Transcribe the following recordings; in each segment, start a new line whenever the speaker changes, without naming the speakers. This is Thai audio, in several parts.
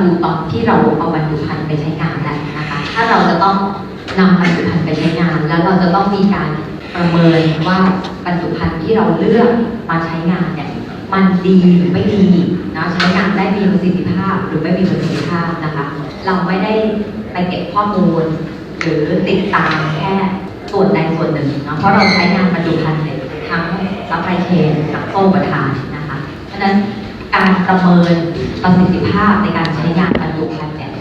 ดูตอนที่เราเอาบรรจุภัณฑ์ไปใช้งานแล้วนะคะ ถ้าเราจะต้องนำบรรจุภัณฑ์ไปใช้งาน แล้วเราจะต้องมีการประเมินว่าบรรจุภัณฑ์ที่เราเลือกมาใช้งานเนี่ยมันดีหรือไม่ดีนะใช้งานได้มีประสิทธิภาพหรือไม่มีประสิทธิภาพนะคะ เราไม่ได้ไปเก็บข้อมูล หรือติดตามแค่ส่วนใดส่วนหนึ่งเนาะเพราะเราใช้งานบรรจุภัณฑ์เนี่ยทั้งซัพพลายเชนทั้งโซ่ประทานนะคะเพราะฉะนั้นการประเมิน ประสิทธิภาพในการใช้งานบรรจุภัณฑ์เนี่ย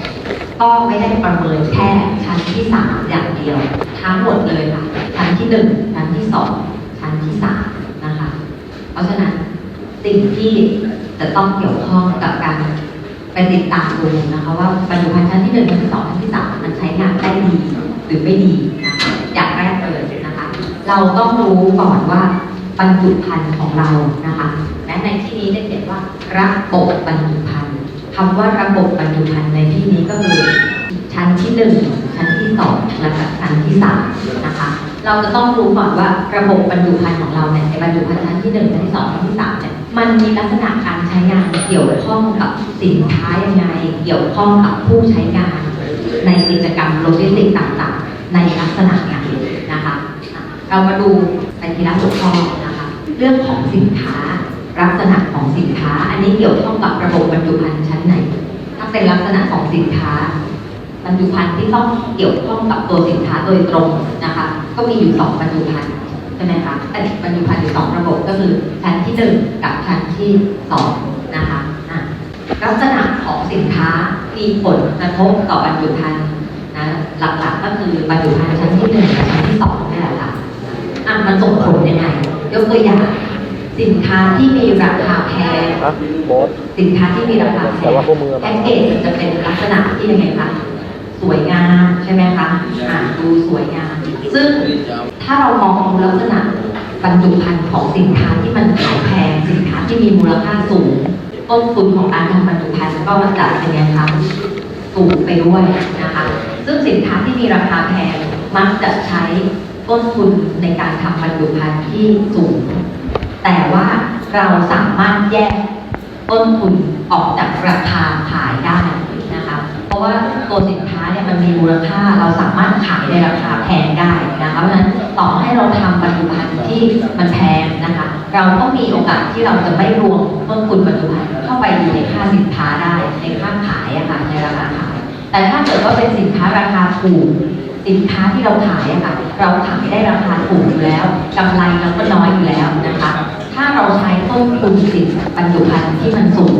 ก็ไม่ได้ประเมินแค่ชั้นที่สามอย่างเดียว ทั้งหมดเลยค่ะ ชั้นที่หนึ่งชั้นที่สองชั้นที่สามนะคะ เพราะฉะนั้นสิ่งที่จะต้องเกี่ยวข้องกับการไปติดตามดูนะคะว่าบรรจุภัณฑ์ชั้นที่หนึ่งชั้นที่สองชั้นที่สามมันใช้งานได้ดีหรือไม่ดีนะคะอย่างแรกเลยนะคะ เราต้องรู้ก่อนว่าบรรจุภัณฑ์ของเรานะคะ และในที่นี้ได้เขียนว่าระบบบรรจุภัณฑ์คำว่าระบบบรรจุภัณฑ์ในที่นี้ก็คือชั้นที่หนึ่งชั้นที่สองและก็ชั้นที่สามนะคะ เราจะต้องรู้ก่อนว่าระบบบรรจุภัณฑ์ของเราเนี่ยในบรรจุภัณฑ์ชั้นที่หนึ่งชั้นที่สองชั้นที่สามเนี่ยมันมีลักษณะการใช้งานเกี่ยวข้องกับสินค้ายังไง เกี่ยวข้องกับผู้ใช้งาน ในกิจกรรมโลจิสติกต่างๆ ในลักษณะอย่างนะคะอะเรามาดูไปทีละหัวข้อนะคะ เรื่องของสินค้า ลักษณะของสินค้า อันนี้เกี่ยวข้องกับระบบบรรจุภัณฑ์ชั้นไหน ถ้าเป็นลักษณะของสินค้า บรรจุภัณฑ์ที่ต้องเกี่ยวข้องกับตัวสินค้าโดยตรงนะคะ ก็มีอยู่สองบรรจุภัณฑ์ใช่ไหมคะแต่บรรจุภัณฑ์อยู่สองระบบก็คือชั้นที่หนึ่งกับชั้นที่สองนะคะลักษณะของสินค้ามีผลกระทบต่อบรรจุภัณฑ์นะหลักๆก็คือบรรจุภัณฑ์ชั้นที่หนึ่งกับชั้นที่สองนี่แหละค่ะอะมันส่งผลยังไงยกตัวอย่าง สินค้าที่มีราคาแพง
ฮะโบ๊ท
สินค้าที่มีราคาแพ
แต่
ง
ว่าพวกมือ
แพ็กเกจจะเป็นลักษณะที่ยังไงคะสวยงามใช่ไหมคะอ่าดูสวยงาม ซึ่งถ้าเรามองดูลักษณะบรรจุภัณฑ์ของสินค้าที่มันขายแพงสินค้าที่มีมูลค่าสูง ต้นทุนของการทำบรรจุภัณฑ์ก็จะเป็นยังไงคะสูงไปด้วยนะคะ ซึ่งสินค้าที่มีราคาแพงมักจะใช้ต้นทุนในการทำบรรจุภัณฑ์ที่สูง แต่ว่าเราสามารถแยกต้นทุนออกจากราคาขายได้นะคะ เพราะว่าตัวสินค้าเนี่ยมันมีมูลค่าเราสามารถขายในราคาแพงได้นะคะเพราะฉะนั้นต่อให้เราทำบรรจุภัณฑ์ที่มันแพงนะคะ เราก็มีโอกาสที่เราจะไม่รวมต้นทุนบรรจุภัณฑ์เข้าไปอยู่ในค่าสินค้าได้ในค่าขายอะค่ะในราคาขายแต่ถ้าเกิดว่าเป็นสินค้าราคาถูก สินค้าที่เราขายอะค่ะ เราขายได้ราคาถูกอยู่แล้วกำไรเราก็น้อยอยู่แล้วนะคะ ถ้าเราใช้ต้นทุนสินบรรจุภัณฑ์ที่มันสูง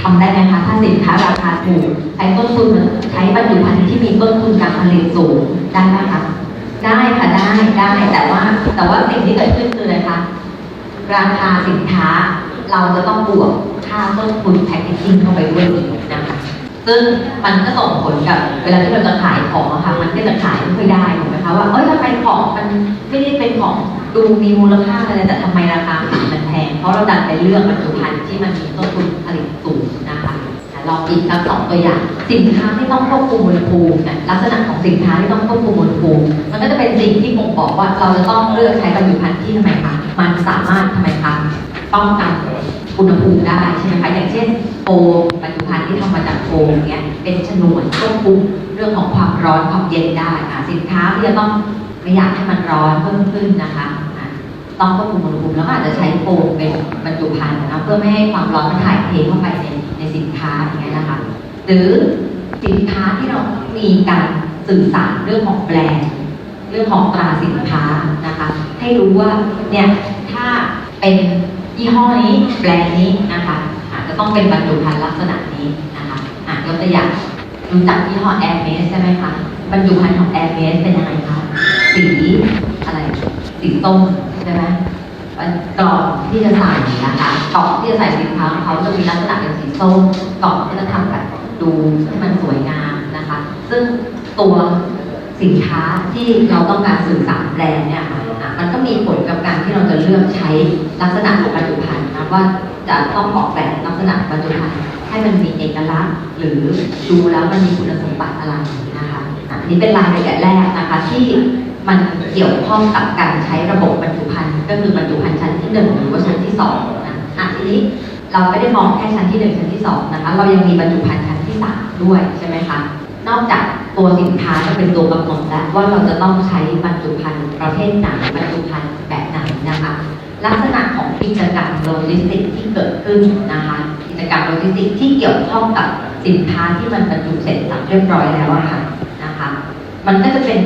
ทำได้ไหมคะถ้าสินค้าราคาถูกใช้ต้นทุนใช้บรรจุภัณฑ์ที่มีต้นทุนการผลิตสูงได้ไหมคะได้ค่ะได้ได้แต่ว่าแต่ว่าสิ่งที่เกิดขึ้นคืออะไรคะราคาสินค้าเราจะต้องบวกค่าต้นทุนแพคเกจจิ้งเข้าไปด้วยอีกนะคะ ซึ่งมันก็ส่งผลกับเวลาที่เราจะขายของอะค่ะมันก็จะขายไม่ค่อยได้ถูกไหมคะว่าเอ้ยทำไมของมันไม่ได้เป็นของดูมีมูลค่าอะไรแต่ทำไมราคามันแพง เพราะเราดันไปเลือกบรรจุภัณฑ์ที่มันมีต้นทุนผลิตสูงนะคะลองอีกสักสองตัวอย่าง สินค้าที่ต้องควบคุมอุณหภูมิลักษณะของสินค้าที่ต้องควบคุมอุณหภูมิมันก็จะเป็นสิ่งที่บ่งบอกว่าเราจะต้องเลือกใช้บรรจุภัณฑ์ที่ทำไมคะมันสามารถทำไมคะป้องกัน อุณหภูมิได้ใช่ไหมคะอย่างเช่นโฟมบรรจุภัณฑ์ที่ทำมาจากโฟมเนี้ยเป็นฉนวนควบคุมเรื่องของความร้อนความเย็นได้อะสินค้าที่จะต้องไม่อยากให้มันร้อนเพิ่มขึ้นนะคะอะต้องควบคุมอุณหภูมิแล้วก็อาจจะใช้โฟมเป็นบรรจุภัณฑ์นะเพื่อไม่ให้ความร้อนมันถ่ายเทเข้าไปในในสินค้าอย่างเงี้ยนะคะหรือสินค้าที่เรามีการสื่อสารเรื่องของแบรนด์เรื่องของตราสินค้านะคะ ให้รู้ว่าเนี่ยถ้าเป็น ยี่ห้อนี้แบรนด์นี้นะคะอาจจะต้องเป็นบรรจุภัณฑ์ลักษณะนี้นะคะอะยกตัวอย่างรู้จักยี่ห้อแอร์เมสใช่ไหมคะบรรจุภัณฑ์ของแอร์เมสเป็นยังไงคะสีอะไรสีส้มใช่ไหมกล่องที่จะใส่นะคะกล่องที่จะใส่สินค้าของเขาจะมีลักษณะเป็นสีส้มกล่องที่จะทำแบบดูให้มันสวยงามนะคะ ซึ่งตัวสินค้าที่เราต้องการสื่อสารแบรนด์เนี่ยค่ะ มันก็มีผลกับการที่เราจะเลือกใช้ลักษณะของบรรจุภัณฑ์นะว่าจะต้องออกแบบลักษณะบรรจุภัณฑ์ให้มันมีเอกลักษณ์ หรือดูแล้วมันมีคุณสมบัติอะไรนะคะอันนี้เป็นรายละเอียดแรกนะคะที่มันเกี่ยวข้องกับการใช้ระบบบรรจุภัณฑ์ก็คือบรรจุภัณฑ์ชั้นที่หนึ่งหรือว่าชั้นที่สองนะอะทีนี้เราไม่ได้มองแค่ชั้นที่หนึ่งชั้นที่สองนะคะเรายังมีบรรจุภัณฑ์ชั้นที่สามด้วยใช่ไหมคะนอกจาก ตัวสินค้าจะเป็นตัวกำหนดแล้วว่าเราจะต้องใช้บรรจุภัณฑ์ประเภทไหนบรรจุภัณฑ์แบบไหนนะคะ ลักษณะของกิจกรรมโลจิสติกที่เกิดขึ้นนะคะกิจกรรมโลจิสติกที่เกี่ยวข้องกับสินค้าที่มันบรรจุเสร็จสับเรียบร้อยแล้วอะค่ะนะคะ มันก็จะเป็น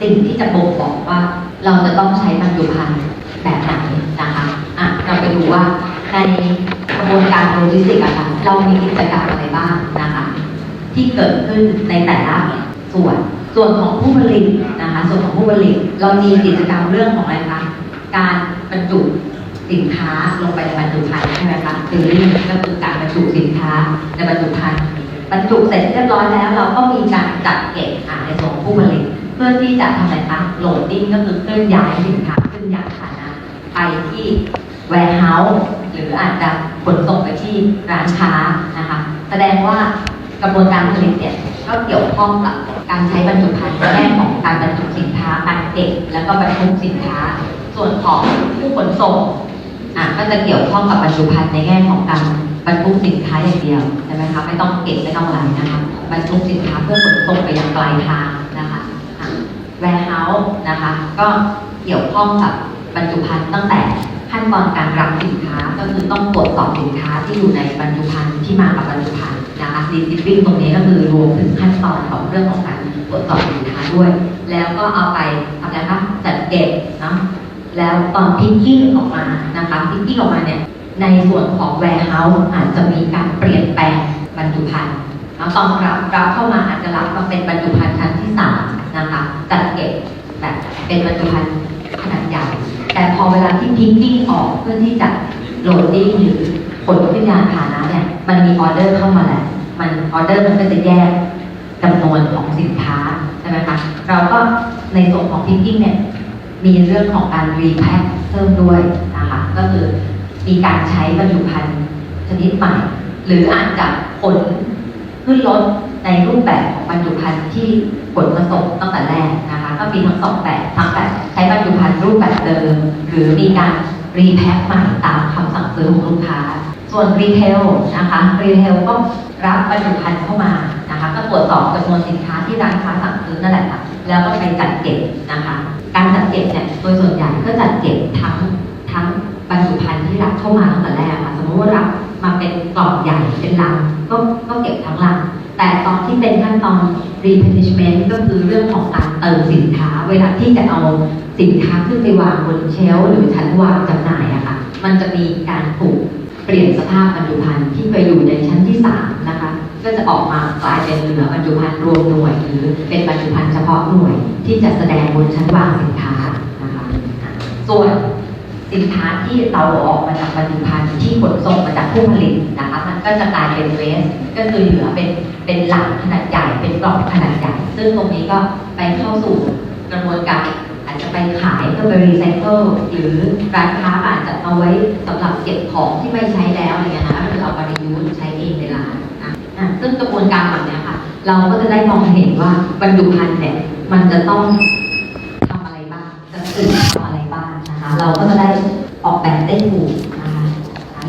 สิ่งที่จะบ่งบอกว่า เราจะต้องใช้บรรจุภัณฑ์แบบไหนนะคะอะเราไปดูว่าในกระบวนการโลจิสติกอะค่ะเรามีกิจกรรมอะไรบ้างนะคะ ที่เกิดขึ้นในแต่ละส่วน ส่วนของผู้ผลิตนะคะ ส่วนของผู้ผลิต เรามีกิจกรรมเรื่องของอะไรคะการบรรจุสินค้าลงไปในบรรจุภัณฑ์ใช่ไหมคะฟิลลิ่งก็คือการบรรจุสินค้าในบรรจุภัณฑ์บรรจุเสร็จเรียบร้อยแล้ว เราก็มีการจัดเก็บอ่าในส่วนของผู้ผลิต เพื่อที่จะทำอะไรคะโหลดดิ้งก็คือเคลื่อนย้ายสินค้าเคลื่อนย้ายฐานะไปที่ warehouse หรืออาจจะขนส่งไปที่ร้านค้านะคะ แสดงว่า กระบวนการผลิตเนี่ยก็เกี่ยวข้องกับการใช้บรรจุภัณฑ์ในแง่ของการบรรจุสินค้าการเก็บแล้วก็บรรทุกสินค้า ส่วนของผู้ขนส่งอะก็จะเกี่ยวข้องกับบรรจุภัณฑ์ในแง่ของการบรรทุกสินค้าอย่างเดียวใช่ไหมคะไม่ต้องเก็บไม่ต้องอะไรนะคะบรรทุกสินค้าเพื่อขนส่งไปยังปลายทางนะคะอะ warehouse นะคะก็เกี่ยวข้องกับบรรจุภัณฑ์ตั้งแต่ขั้นตอนการรับสินค้าก็คือต้องตรวจสอบสินค้าที่อยู่ในบรรจุภัณฑ์ที่มากับบรรจุภัณฑ์ นะคะ receiving ตรงนี้ก็คือรวมถึงขั้นตอนของเรื่องของการตรวจสอบสินค้าด้วย แล้วก็เอาไปทำอะไรคะจัดเก็บเนาะแล้วตอนพิกกิ้งออกมานะคะพิกกิ้งออกมาเนี่ยในส่วนของ warehouse อาจจะมีการเปลี่ยนแปลงบรรจุภัณฑ์แล้วตอนรับรับเข้ามาอาจจะรับมาเป็นบรรจุภัณฑ์ชั้นที่สามนะคะจัดเก็บแบบเป็นบรรจุภัณฑ์ขนาดใหญ่แต่พอเวลาที่พิกกิ้งออกเพื่อที่จะโหลดดิ้งหรือขนขึ้นยานพาหนะ เนี่ยมันมีออเดอร์เข้ามาแหละมันออเดอร์มันก็จะแยกจำนวนของสินค้าใช่ไหมคะเราก็ในส่วนของพิกกิ้งเนี่ยมีเรื่องของการรีแพ็คเพิ่มด้วยนะคะก็คือมีการใช้บรรจุภัณฑ์ชนิดใหม่ หรืออาจจะขนขึ้นรถในรูปแบบของบรรจุภัณฑ์ที่ขนมาส่งตั้งแต่แรกนะคะก็มีทั้งสองแบบทั้งแบบใช้บรรจุภัณฑ์รูปแบบเดิม หรือมีการรีแพ็คใหม่ตามคำสั่งซื้อของลูกค้า ส่วนรีเทลนะคะรีเทลก็รับบรรจุภัณฑ์เข้ามานะคะก็ตรวจสอบจำนวนสินค้าที่ร้านค้าสั่งซื้อนั่นแหละค่ะแล้วก็ไปจัดเก็บนะคะ การจัดเก็บเนี่ยโดยส่วนใหญ่ก็จัดเก็บทั้งทั้งบรรจุภัณฑ์ที่รับเข้ามาตั้งแต่แรกค่ะสมมติว่ารับมาเป็นกล่องใหญ่เป็นลังก็ก็เก็บทั้งลังแต่ตอนที่เป็นขั้นตอน replenishment ก็คือเรื่องของการเติมสินค้า เวลาที่จะเอาสินค้าขึ้นไปวางบนเชลฟ์หรือชั้นวางจำหน่ายอะค่ะ มันจะมีการถูก เปลี่ยนสภาพบรรจุภัณฑ์ที่เคยอยู่ในชั้นที่สามนะคะก็จะออกมากลายเป็นเหลือบรรจุภัณฑ์รวมหน่วย หรือเป็นบรรจุภัณฑ์เฉพาะหน่วย ที่จะแสดงบนชั้นวางสินค้านะคะส่วนสินค้าที่เราออกมาจากบรรจุภัณฑ์ที่ขนส่งมาจากผู้ผลิตนะคะมันก็จะกลายเป็นเวสก็คือเหลือเป็นเป็นหลังขนาดใหญ่เป็นกล่องขนาดใหญ่ซึ่งตรงนี้ก็ไปเข้าสู่กระบวนการ จจะไปขายเพื่อไปรีไซเคิลหรือร้านค้าอาจจะเอาไว้สำหรับเก็บของที่ไม่ใช้แล้วอะไรเงี้ยนะคะก็คือเอาไปรียูสใช้เองในร้านนะอะซึ่งกระบวนการแบบเนี้ยค่ะเราก็จะได้มองเห็นว่าบรรจุภัณฑ์เนี่ยมันจะต้องทำอะไรบ้างจะสื่อทำอะไรบ้างนะคะเราก็จะได้ออกแบบได้ถูกนะคะ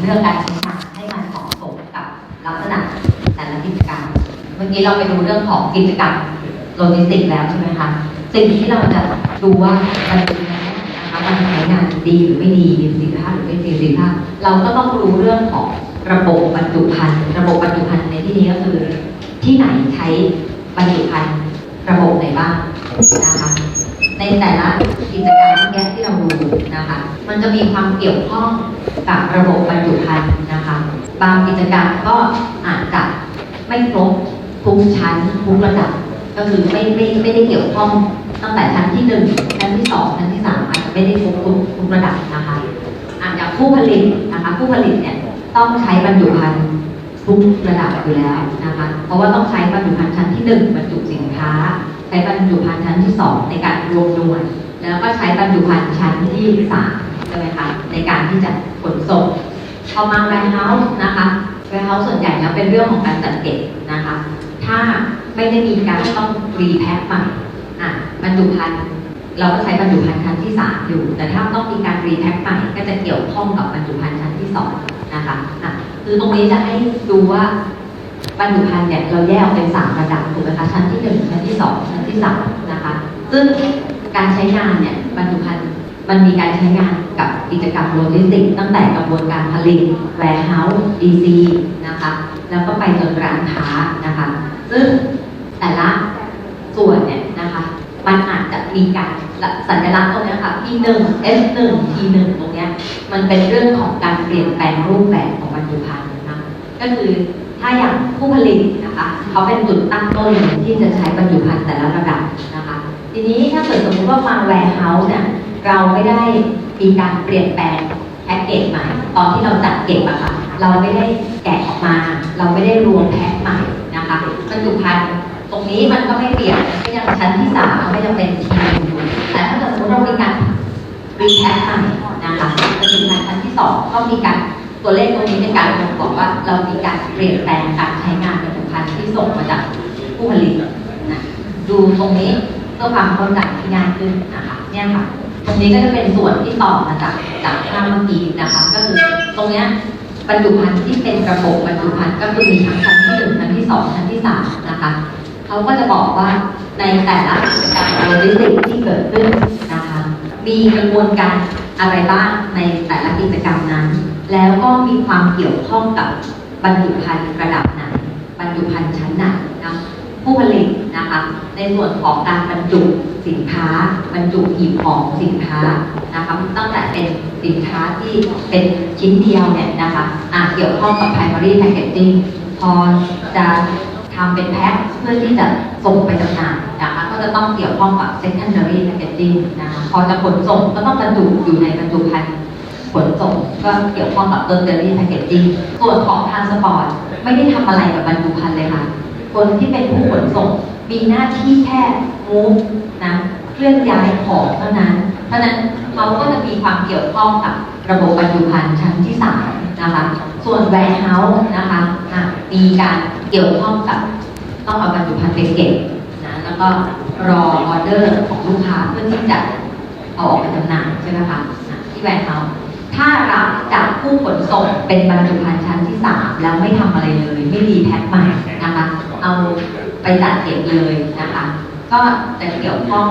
เรื่องการใช้งานให้มันเหมาะสมกับลักษณะแต่ละกิจกรรมเมื่อกี้เราไปดูเรื่องของกิจกรรมโลจิสติกแล้วใช่ไหมคะ สิ่งที่เราจะดูว่ามันเป็นยังไงนะคะมันใช้งานดีหรือไม่ดีมีประสิทธิภาพหรือไม่มีประสิทธิภาพ เราก็ต้องรู้เรื่องของระบบบรรจุภัณฑ์ระบบบรรจุภัณฑ์ในที่นี้ก็คือ ที่ไหนใช้บรรจุภัณฑ์ระบบไหนบ้างนะคะในแต่ละกิจกรรมเมื่อกี้ที่เราดูนะคะ มันจะมีความเกี่ยวข้องกับระบบบรรจุภัณฑ์นะคะ บางกิจกรรมก็อาจจะไม่ครบทุกชั้นทุกระดับ ก็คือไม่ไม่ไม่ได้เกี่ยวข้องตั้งแต่ชั้นที่หนึ่งชั้นที่สองชั้นที่สามอาจจะไม่ได้ครบทุกทุกระดับนะคะอาจจะผู้ผลิตนะคะผู้ผลิตเนี่ยต้องใช้บรรจุภัณฑ์ทุกระดับอยู่แล้วนะคะ เพราะว่าต้องใช้บรรจุภัณฑ์ชั้นที่หนึ่งบรรจุสินค้า ใช้บรรจุภัณฑ์ชั้นที่สองในการรวมหน่วยแล้วก็ใช้บรรจุภัณฑ์ชั้นที่สามใช่ไหมคะในการที่จะขนส่งพอมา warehouse นะคะ warehouse ส่วนใหญ่แล้วเป็นเรื่องของการจัดเก็บนะคะ ถ้า ไม่ได้มีการต้องรีแพ็คใหม่อะบรรจุภัณฑ์เราก็ใช้บรรจุภัณฑ์ชั้นที่สามอยู่ แต่ถ้าต้องมีการรีแพ็คใหม่ก็จะเกี่ยวข้องกับบรรจุภัณฑ์ชั้นที่สองนะคะอะคือตรงนี้จะให้ดูว่าบรรจุภัณฑ์เนี่ยเราแยกออกเป็นสามระดับถูกไหมคะชั้นที่หนึ่งชั้นที่สองชั้นที่สามนะคะซึ่งการใช้งานเนี่ยบรรจุภัณฑ์มันมีการใช้งานกับกิจกรรมโลจิสติกส์ตั้งแต่กระบวนการผลิต warehouse DC นะคะแล้วก็ไปจนร้านค้านะคะ ซึ่ง แต่ละส่วนเนี่ยนะคะ มันอาจจะมีการสัญลักษณ์ตรงเนี้ยค่ะ P1 S1 T1 ตรงเนี้ยมันเป็นเรื่องของการเปลี่ยนแปลงรูปแบบของบรรจุภัณฑ์นะคะก็คือถ้าอย่างผู้ผลิตนะคะเขาเป็นจุดตั้งต้นที่จะใช้บรรจุภัณฑ์แต่ละระดับนะคะ ทีนี้ถ้าเกิดสมมติว่ามาแวร์เฮาส์เนี่ยเราไม่ได้มีการเปลี่ยนแปลงแพ็กเกจใหม่ตอนที่เราจัดเก็บอะค่ะเราไม่ได้แกะออกมา เราไม่ได้รวมแพ็คใหม่นะคะบรรจุภัณฑ์ รงนี้มันก็ไม่เปลี่ยนก็ยังชั้นที่สามก็ยังเป็นทีอยู่แต่ถ้าเกิดสมมติเรามีการรีแคปใหม่นะคะจุภัณฑ์ชั้นที่สองก็มีการตัวเลขตรงนี้ในการบ่งบอกว่าเรามีการเปลี่ยนแปลงการใช้งานบรรจุภัณฑ์ที่ส่งมาจากผู้ผลิตนะดูตรงนี้เพื่อความเข้าใจที่ง่ายขึ้นนะคะเนี่ยค่ะตรงนี้ก็จะเป็นส่วนที่ต่อมาจากจากภาพเมื่อกี้นะคะ ก็คือตรงเนี้ยบรรจุภัณฑ์ที่เป็นกระบบบรรจุภัณฑ์ก็คือมีทั้งชั้นที่หนึ่งชั้นที่สองชั้นที่สามนะคะ เขาก็จะบอกว่าในแต่ละกิจกรรมโลจิสติกที่เกิดขึ้นนะคะ มีกระบวนการอะไรบ้างในแต่ละกิจกรรมนั้น แล้วก็มีความเกี่ยวข้องกับบรรจุภัณฑ์ระดับไหนบรรจุภัณฑ์ชั้นไหนนะผู้ผลิตนะคะในส่วนของการบรรจุสินค้า บรรจุหีบของสินค้านะคะตั้งแต่เป็นสินค้าที่เป็นชิ้นเดียวเนี่ยนะคะอาจเกี่ยวข้องกับ primary packaging พอจะ ทำเป็นแพ็คเพื่อที่จะส่งไปจำหน่ายนะคะก็จะต้องเกี่ยวข้องกับ secondary packaging นะคะพอจะขนส่งก็ต้องบรรจุอยู่ในบรรจุภัณฑ์ขนส่งก็เกี่ยวข้องกับ tertiary packaging ส่วนของ transport ไม่ได้ทำอะไรกับบรรจุภัณฑ์เลยค่ะ คนที่เป็นผู้ขนส่งมีหน้าที่แค่ move นะเคลื่อนย้ายของเท่านั้น เพราะนั้นเขาก็จะมีความเกี่ยวข้องกับระบบบรรจุภัณฑ์ชั้นที่สามนะคะ ส่วน warehouse นะคะอะมีการ เกี่ยวข้องกับต้องเอาบรรจุภัณฑ์ไปเก็บนะแล้วก็รอออเดอร์ของลูกค้าเพื่อที่จะเอาออกไปจำหน่ายใช่ไหมคะอะที่แวร์เฮาถ้ารับจากผู้ขนส่งเป็นบรรจุภัณฑ์ชั้นที่สามแล้วไม่ทำอะไรเลยไม่รีแพ็คใหม่นะคะเอาไปจัดเก็บเลยนะคะก็จะเกี่ยวข้อง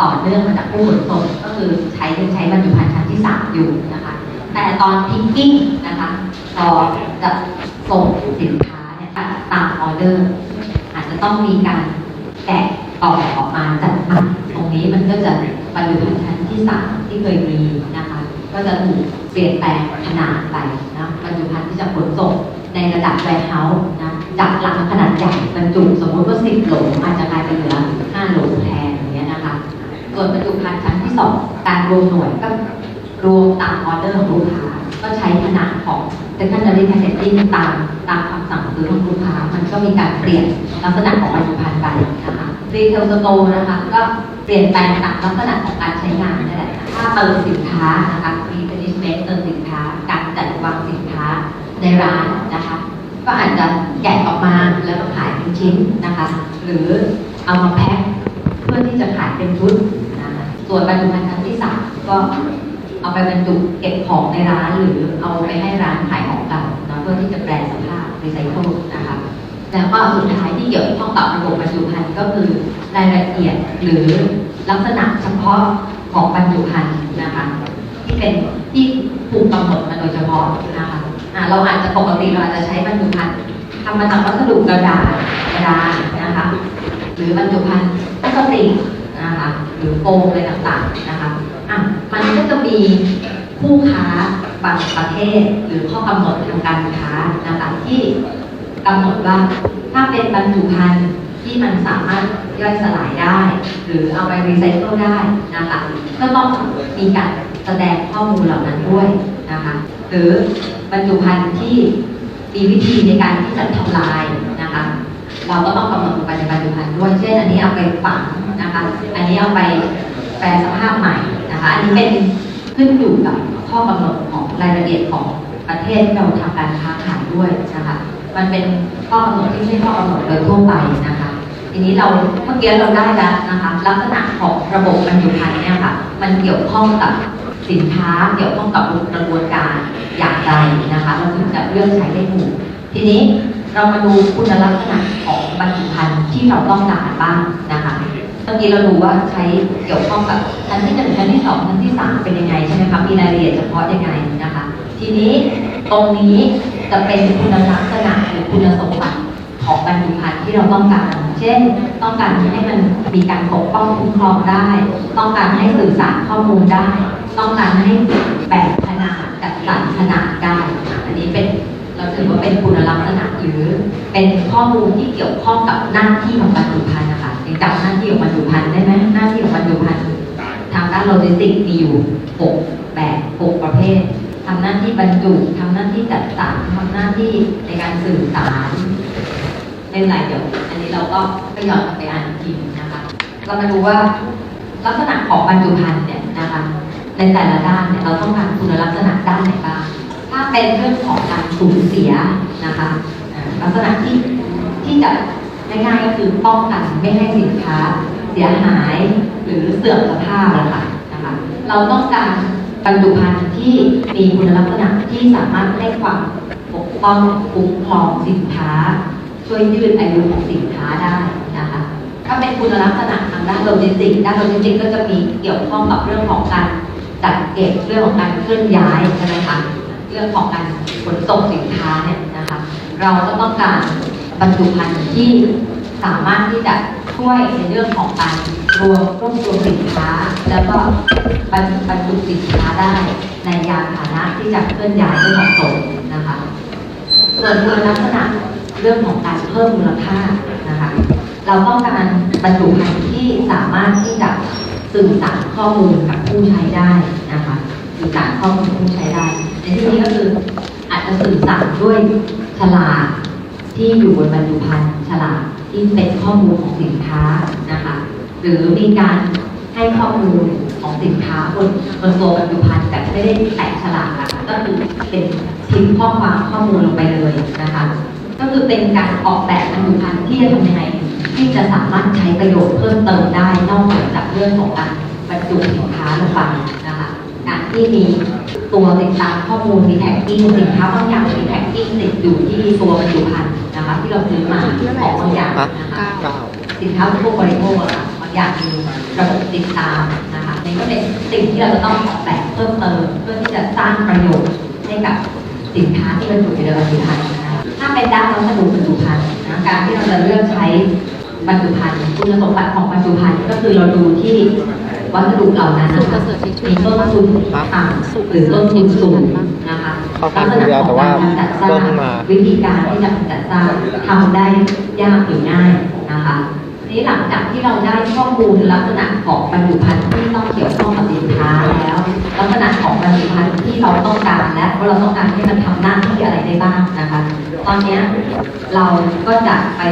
ต่อเนื่องมาจากผู้ขนส่งก็คือใช้ใช้บรรจุภัณฑ์ชั้นที่สามอยู่นะคะแต่ตอนพิกกิ้งนะคะพอจะส่งสินค้า ตามออเดอร์ อาจจะต้องมีการแกะกล่อออกมาจัดหมักตรงนี้มันก็จะบรรจุภัณฑ์ชั้นที่สามที่เคยมีนะคะ ก็จะถูกเปลี่ยนแปลงขนาดไปนะบรรจุภัณฑ์ที่จะขนส่งในระดับแวร์เฮาส์นะจากหลังขนาดใหญ่บรรจุสมมติว่าสิบโหลอาจจะกลายเป็นเหลือห้าโหลแทนอย่างเงี้ยนะคะ ส่วนบรรจุภัณฑ์ชั้นที่สองการรวมหน่วยก็รวมตามออเดอร์ของลูกค้าก็ใช้ขนาดของ secondary packaging ตามตามคำสั่งซื้อของลูกค้า มันก็มีการเปลี่ยนลักษณะของบรรจุภัณฑ์ไปนะคะ retail store นะคะ ก็เปลี่ยนแปลงตามลักษณะของการใช้งานนั่นแหละถ้าเติมสินค้านะคะ replenishment เติมสินค้า การจัดวางสินค้าในร้านนะคะ ก็อาจจะแกะออกมาแล้วก็ขายเป็นชิ้นนะคะ หรือเอามาแพ็คเพื่อที่จะขายเป็นชุดนะคะส่วนบรรจุภัณฑ์ชั้นที่สามก็ เอาไปบรรจุเก็บของในร้านหรือเอาไปให้ร้านขายของเก่านะเพื่อที่จะแปลสภาพรีไซเคิลนะคะแล้วก็สุดท้ายที่เกี่ยวข้องกับระบบบรรจุภัณฑ์ก็คือรายละเอียดหรือลักษณะเฉพาะของบรรจุภัณฑ์นะคะที่เป็นที่ถูกกำหนดมาโดยเฉพาะนะคะอ่าเราอาจจะปกติเราอาจจะใช้บรรจุภัณฑ์ทำมาจากวัสดุกระดาษกระดาษนะคะหรือบรรจุภัณฑ์พลาสติกนะคะหรือโฟมอะไรต่างๆนะคะ อะมันก็จะมีผู้ค้าบางประเทศหรือข้อกำหนดทางการค้านะคะที่กำหนดว่าถ้าเป็นบรรจุภัณฑ์ที่มันสามารถย่อยสลายได้ หรือเอาไปรีไซเคิลได้นะคะก็ต้องมีการแสดงข้อมูลเหล่านั้นด้วยนะคะหรือบรรจุภัณฑ์ที่มีวิธีในการที่จะทำลายนะคะเราก็ต้องกำหนดไปในบรรจุภัณฑ์ด้วยเช่นอันนี้เอาไปฝังนะคะอันนี้เอาไปแปลสภาพใหม่ นะคะอันนี้เป็นขึ้นอยู่กับข้อกำหนดของรายละเอียดของประเทศที่เราทำการค้าขายด้วยนะคะมันเป็นข้อกำหนดที่ไม่ใช่ข้อกำหนดโดยทั่วไปนะคะ ทีนี้เราเมื่อกี้เราได้แล้วนะคะลักษณะของระบบบรรจุภัณฑ์เนี่ยค่ะมันเกี่ยวข้องกับสินค้าเกี่ยวข้องกับกระบวนการอย่างไรนะคะเราถึงจะเลือกใช้ได้ถูกทีนี้เรามาดูคุณลักษณะของบรรจุภัณฑ์ที่เราต้องการบ้างนะคะ เมื่อกี้เราดูว่าใช้เกี่ยวข้องกับชั้นที่หนึ่งชั้นที่สองชั้นที่สามเป็นยังไงใช่ไหมคะมีรายละเอียดเฉพาะยังไงนะคะ ทีนี้ตรงนี้จะเป็นคุณลักษณะหรือคุณสมบัติของบรรจุภัณฑ์ที่เราต้องการ เช่น ต้องการให้มันมีการปกป้องคุ้มครองได้ ต้องการให้สื่อสารข้อมูลได้ ต้องการให้แบ่งขนาดจัดสรรขนาดได้ อันนี้เป็นเราถือว่าเป็นคุณลักษณะหรือเป็นข้อมูลที่เกี่ยวข้องกับหน้าที่ของบรรจุภัณฑ์ นะคะยังจำหน้าที่ของบรรจุภัณฑ์ได้ไหมหน้าที่ของบรรจุภัณฑ์ทางด้านโลจิสติกส์มีอยู่หกแบบหกประเภททำหน้าที่บรรจุทำหน้าที่จัดสรรทำหน้าที่ในการสื่อสารไม่เป็นไรเดี๋ยวอันนี้เราก็ก็ย้อนกลับไปอ่านอีกทีนะคะเรามาดูว่าลักษณะของบรรจุภัณฑ์เนี่ยนะคะในแต่ละด้านเนี่ยเราต้องการคุณลักษณะด้านไหนบ้างถ้าเป็นเรื่องของการสูญเสียนะคะอ่าลักษณะที่ที่จะ ง่ายๆก็คือป้องกันไม่ให้สินค้าเสียหายหรือเสื่อมสภาพนะคะนะคะ เราต้องการบรรจุภัณฑ์ที่มีคุณลักษณะที่สามารถให้ความปกป้องคุ้มครองสินค้า ช่วยยืดอายุของสินค้าได้นะคะถ้าเป็นคุณลักษณะทางด้านโลจิสติกด้านโลจิสติกก็จะมีเกี่ยวข้องกับเรื่องของการจัดเก็บเรื่องของการเคลื่อนย้ายใช่ไหมคะเรื่องของการขนส่งสินค้าเนี่ยนะคะ เราก็ต้องการ บรรจุภัณฑ์ที่สามารถที่จะช่วยในเรื่องของการรวมรวบรวมสินค้า แล้วก็บรรบรรจุสินค้าได้ในยานพาหนะที่จะเคลื่อนย้ายได้เหมาะสมนะคะ ส่วนคุณลักษณะเรื่องของการเพิ่มมูลค่านะคะ เราต้องการบรรจุภัณฑ์ที่สามารถที่จะสื่อสารข้อมูลกับผู้ใช้ได้นะคะสื่อสารข้อมูลกับผู้ใช้ได้ ในที่นี้ก็คืออาจจะสื่อสารด้วยฉลาก ที่อยู่บนบรรจุภัณฑ์ฉลากที่เป็นข้อมูลของสินค้านะคะหรือมีการให้ข้อมูลของสินค้าบนบนตัวบรรจุภัณฑ์แต่ไม่ได้แปะฉลากอะคะก็คือเป็นพิมพ์ข้อความข้อมูลลงไปเลยนะคะก็คือเป็นการออกแบบบรรจุภัณฑ์ที่จะทำยังไงที่จะสามารถใช้ประโยชน์เพิ่มเติมได้นอกเหนือจากเรื่องของการบรรจุสินค้าลงไปนะคะการที่มีตัวติดตามข้อมูลมีแท็กกิ้งสินค้าบางอย่างมีแท็กกิ้งติดอยู่ที่ตัวบรรจุภัณฑ์ นะคะที่เราซื้อมาของบางอย่างนะคะ
เก้า
สินค้าอุปโภคบริโภคอะค่ะบางอย่างมีระบบติดตามนะคะนี่ก็เป็นสิ่งที่เราจะต้องออกแบบเพิ่มเติมเพื่อที่จะสร้างประโยชน์ให้กับสินค้าที่บรรจุอยู่ในบรรจุภัณฑ์นะคะถ้าเป็นด้านวัสดุบรรจุภัณฑ์นะการที่เราจะเลือกใช้บรรจุภัณฑ์คุณสมบัติของบรรจุภัณฑ์ก็คือเราดูที่วัสดุเหล่านั้นนะคะมีต้นทุนต่ำหรือต้นทุนสูงนะคะ
เขาฟังดูแล้วแต่ว่า
ลักษณะของการจัดสร้าง
เพิ่งมา
วิธีการที่จะจัดสร้างทำได้ยากหรือง่ายนะคะทีนี้หลังจากที่เราได้ข้อมูลลักษณะของบรรจุภัณฑ์ที่ต้องเกี่ยวข้องกับสินค้าแล้ว ลักษณะของบรรจุภัณฑ์ที่เราต้องการและว่าเราต้องการให้มันทำหน้าที่อะไรได้บ้างนะคะ ตอนเนี้ยเราก็จะไป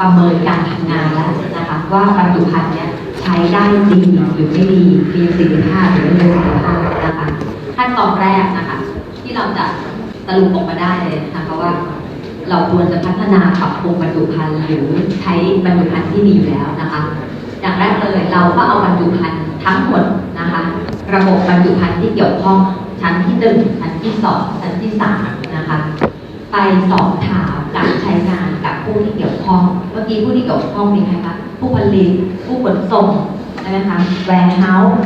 ประเมินการทำงานแล้วนะคะว่าบรรจุภัณฑ์เนี้ยใช้ได้ดีหรือไม่ดีมีประสิทธิภาพหรือไม่มีประสิทธิภาพนะคะขั้นตอนแรกนะคะ ที่เราจะสรุปออกมาได้เลยนะคะว่าเราควรจะพัฒนาปรับปรุงบรรจุภัณฑ์หรือใช้บรรจุภัณฑ์ที่มีอยู่แล้วนะคะ อย่างแรกเลยเราก็เอาบรรจุภัณฑ์ทั้งหมดนะคะ ระบบบรรจุภัณฑ์ที่เกี่ยวข้องชั้นที่หนึ่งชั้นที่สองชั้นที่สามนะคะ ไปสอบถามการใช้งานกับผู้ที่เกี่ยวข้อง เมื่อกี้ผู้ที่เกี่ยวข้องมีใครคะผู้ผลิตผู้ขนส่งใช่ไหมคะแวร์เฮาส์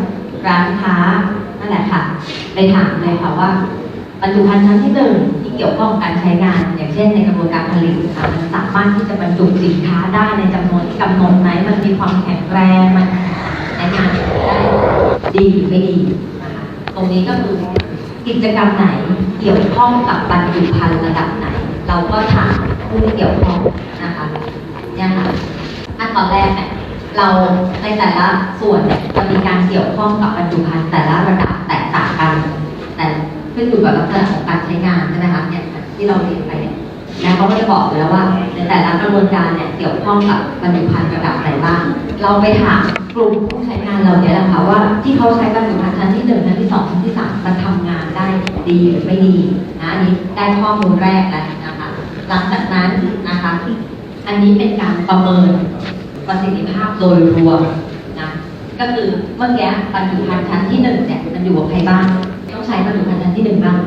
ร้านค้านั่นแหละค่ะไปถามเลยค่ะว่า บรรจุภัณฑ์ชั้นที่หนึ่งที่เกี่ยวข้องการใช้งาน อย่างเช่นในกระบวนการผลิตค่ะมันสามารถที่จะบรรจุสินค้าได้ในจำนวนที่กำหนดไหมมันมีความแข็งแรงมันใช้งานได้ดีหรือไม่ดีนะคะตรงนี้ก็คือกิจกรรมไหนเกี่ยวข้องกับบรรจุภัณฑ์ระดับไหน เราก็ถามผู้ที่เกี่ยวข้องนะคะเนี่ยค่ะขั้นตอนแรกเนี่ยเราในแต่ละส่วนเนี่ยจะมีการเกี่ยวข้องกับบรรจุภัณฑ์แต่ละระดับแตกต่างกัน แต่ ขึ้นอยู่กับลักษณะของการใช้งานใช่ไหมคะเนี่ยที่เราเรียนไปเนี่ยแล้วเขาก็จะบอกอยู่แล้วว่าในแต่ละกระบวนการเนี่ยเกี่ยวข้องกับบรรจุภัณฑ์ระดับไหนบ้าง เราไปถามกลุ่มผู้ใช้งานเราเนี่ยแหละค่ะว่าที่เขาใช้บรรจุภัณฑ์ชั้นที่หนึ่งชั้นที่สองชั้นที่สามมันทำงานได้ดีหรือไม่ดีนะอันนี้ได้ข้อมูลแรกแล้วนะคะ หลังจากนั้นนะคะ อันนี้เป็นการประเมินประสิทธิภาพโดยรวมนะก็คือเมื่อกี้บรรจุภัณฑ์ชั้นที่หนึ่งเนี่ยมันอยู่กับใครบ้างต้องใช้บรรจุภัณฑ์ชั้น บ้าง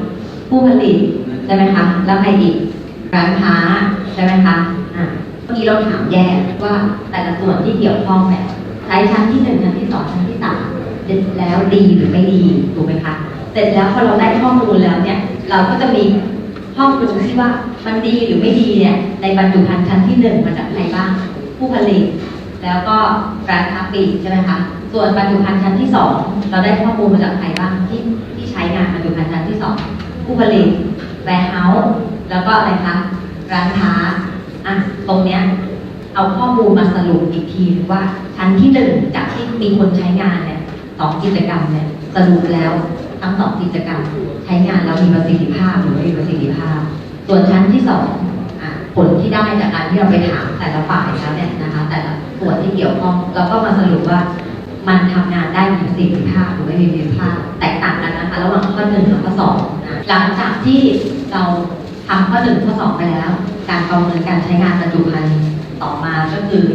ผู้ผลิตใช่ไหมคะ แล้วใครอีกร้านค้าใช่ไหมคะอ่าเมื่อกี้เราถามแยกว่าแต่ละส่วนที่เกี่ยวข้องเนี่ยใช้ชั้นที่หนึ่งชั้นที่สองชั้นที่สามเสร็จแล้วดีหรือไม่ดีถูกไหมคะเสร็จแล้วพอเราได้ข้อมูลแล้วเนี่ย เราก็จะมีข้อมูลที่ว่ามันดีหรือไม่ดีเนี่ยในบรรจุภัณฑ์ชั้นที่หนึ่งมาจากใครบ้าง ผู้ผลิต แล้วก็ร้านค้าปลีกใช่ไหมคะ ส่วนบรรจุภัณฑ์ชั้นที่สองเราได้ข้อมูลมาจากใครบ้างที่ที่ใช้งานบรรจุภัณฑ์ชั้นที่สองผู้ผลิตแวร์เฮาส์แล้วก็อะไรคะร้านค้าอะตรงเนี้ยเอาข้อมูลมาสรุปอีกทีว่าชั้นที่หนึ่งจากที่มีคนใช้งานเนี่ยสองกิจกรรมเนี่ยสรุปแล้วทั้งสองกิจกรรมใช้งานแล้วมีประสิทธิภาพหรือไม่มีประสิทธิภาพ ส่วนชั้นที่สองอะผลที่ได้จากการที่เราไปถามแต่ละฝ่ายแล้วเนี่ยนะคะ แต่ละส่วนที่เกี่ยวข้องเราก็มาสรุปว่า มันทำงานได้มีประสิทธิภาพหรือไม่มีประสิทธิภาพแตกต่างกันนะคะระหว่างข้อหนึ่งกับข้อสองนะหลังจากที่เราทำข้อหนึ่งข้อสองไปแล้ว การประเมินการใช้งานบรรจุภัณฑ์ต่อมาก็คือ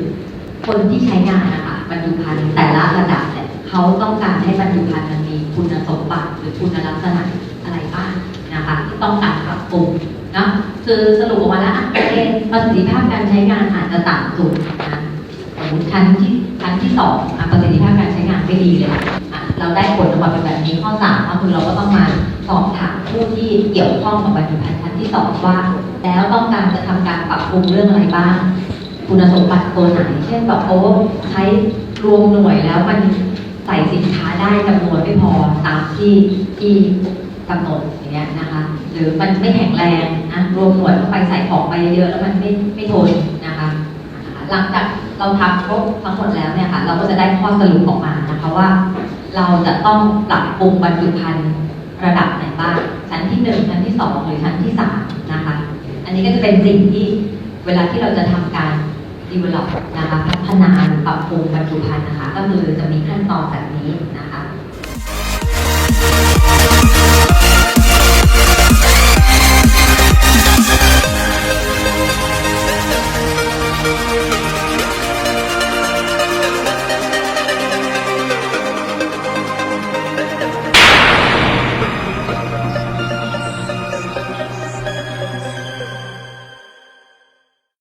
คนที่ใช้งานนะคะบรรจุภัณฑ์แต่ละระดับเนี่ยเขาต้องการให้บรรจุภัณฑ์มันมีคุณสมบัติหรือคุณลักษณะอะไรบ้างนะคะที่ต้องการปรับปรุงนะคือสรุปออกมาแล้วประสิทธิภาพการใช้งานอาจจะต่ำสุดนะสมมติชั้นที่ ชั้นที่สองอประสิทธิภาพการใช้งานไม่ดีเลยเราได้ผลออกมาเป็นแบบนี้ข้อสามก็คือเราก็ต้องมาสอบถามผู้ที่เกี่ยวข้องกับบรรจุภัณฑ์ชั้นที่สองว่า แล้วต้องการจะทำการปรับปรุงเรื่องอะไรบ้าง คุณสมบัติตัวไหน เช่นแบบโอ้ใช้รวมหน่วยแล้วมันใส่สินค้าได้จำนวนไม่พอตามที่ที่กำหนดอย่างเงี้ยนะคะหรือมันไม่แข็งแรงนะรวมหน่วยเข้าไปใส่ของไปเยอะแล้วมันไม่ไม่ทนนะคะ หลังจาก เราทำครบทั้งหมดแล้วเนี่ยค่ะ เราก็จะได้ข้อสรุปออกมานะคะว่า เราจะต้องปรับปรุงบรรจุภัณฑ์ระดับไหนบ้างชั้นที่หนึ่งชั้นที่สองหรือชั้นที่สามนะคะ อันนี้ก็จะเป็นสิ่งที่เวลาที่เราจะทำการ develop นะคะพัฒนาหรือปรับปรุงบรรจุภัณฑ์นะคะ ก็คือจะมีขั้นตอนแบบนี้นะคะ